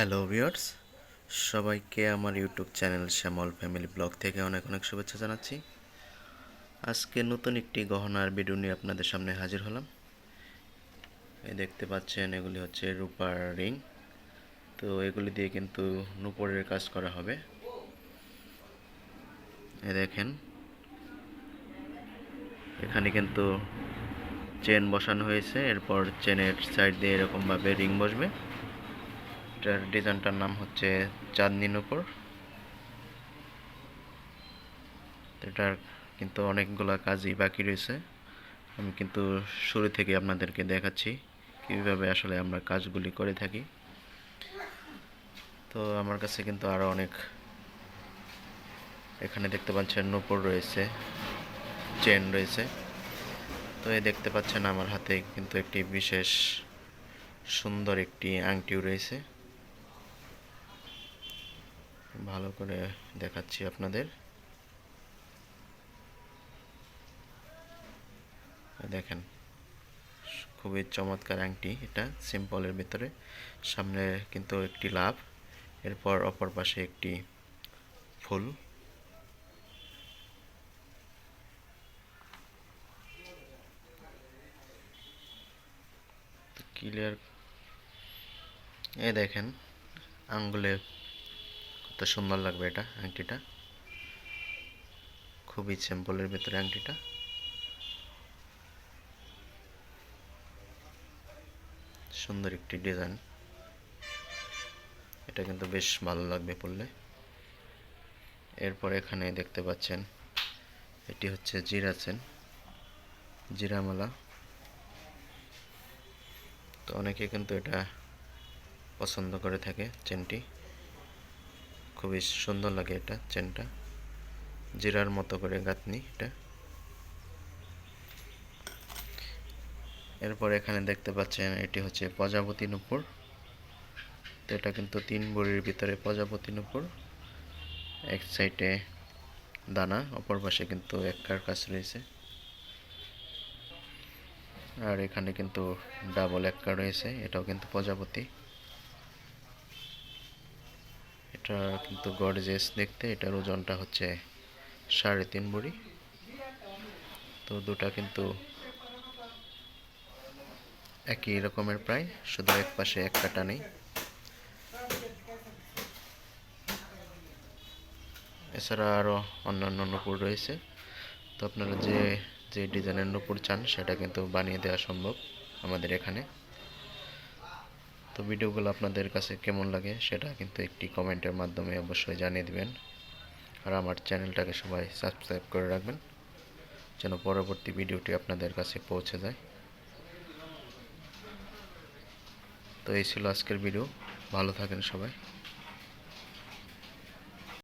Hello viewers, সবাইকে আমার YouTube channel Shyamal family blog থেকে অনেক অনেক শুভেচ্ছা জানাচ্ছি। আজকে নতুন একটি গহনার ভিডিও নিয়ে আপনাদের সামনে হাজির হলাম। এই দেখতে পাচ্ছেন, এগুলি হচ্ছে রূপার রিং। তো এগুলি দিয়ে কিন্তু নুপুরের কাজ করা হবে। এ দেখেন, এখানে কিন্তু চেন বসানো হয়েছে। এরপর চেনের সাইড দিয়ে এরকমভাবে রিং বসবে। এটার ডিজাইনটার নাম হচ্ছে চাঁদনি নুপুর। এটার কিন্তু অনেকগুলা কাজই বাকি রয়েছে। আমি কিন্তু শুরু থেকে আপনাদেরকে দেখাচ্ছি কীভাবে আসলে আমরা কাজগুলি করে থাকি। তো আমার কাছে কিন্তু আরও অনেক এখানে দেখতে পাচ্ছেন নুপুর রয়েছে, চেন রয়েছে। তো এই দেখতে পাচ্ছেন আমার হাতে কিন্তু একটি বিশেষ সুন্দর একটি আংটিও রয়েছে। ভালো করে দেখাচ্ছি আপনাদের। দেখেন, খুবই চমৎকার আংটি এটা সিম্পলের ভিতরে। সামনে কিন্তু একটি লাভ, এরপর অপর পাশে একটি ফুল। ক্লিয়ার এ দেখেন আঙ্গুলে কত সুন্দর লাগবে এটা আংটিটা। খুবই সিম্পলের ভিতরে আংটিটা। সুন্দর একটি ডিজাইন। এটা কিন্তু বেশ ভালো লাগবে পড়লে এরপর এখানে দেখতে পাচ্ছেন, এটি হচ্ছে জিরা চেন, জিরামালা। তো অনেকে কিন্তু এটা পছন্দ করে থাকে চেনটি। খুবই সুন্দর লাগে এটা চেনটা। জিরার মতো করে গাঁথনি এটা। এরপর এখানে দেখতে পাচ্ছেন এটি হচ্ছে প্রজাপতি নুপুর। তো এটা কিন্তু তিন বড়ির ভিতরে প্রজাপতি নুপুর। এক সাইডে দানা, অপর পাশে কিন্তু এককার কাজ রয়েছে। আর এখানে কিন্তু ডাবল একটা রয়েছে, এটাও কিন্তু প্রজাপতি। এটা কিন্তু গডজেস দেখতে। এটার ওজনটা হচ্ছে সাড়ে তিন বড়ি। তো দুটা কিন্তু একই রকমের প্রায়, শুধু এক পাশে এক কাটা নেই। এছাড়া আরও অন্যান্য নুপুর রয়েছে। তো আপনারা যে যে ডিজাইনের নুপুর চান, সেটা কিন্তু বানিয়ে দেওয়া সম্ভব আমাদের এখানে। তো ভিডিওগুলো আপনাদের কাছে কেমন লাগে সেটা কিন্তু একটি কমেন্টের মাধ্যমে অবশ্যই জানিয়ে দিবেন। আর আমার চ্যানেলটাকে সবাই সাবস্ক্রাইব করে রাখবেন, যেন পরবর্তী ভিডিওটি আপনাদের কাছে পৌঁছে যায়। তো এই ছিল আজকের ভিডিও, ভালো থাকেন সবাই।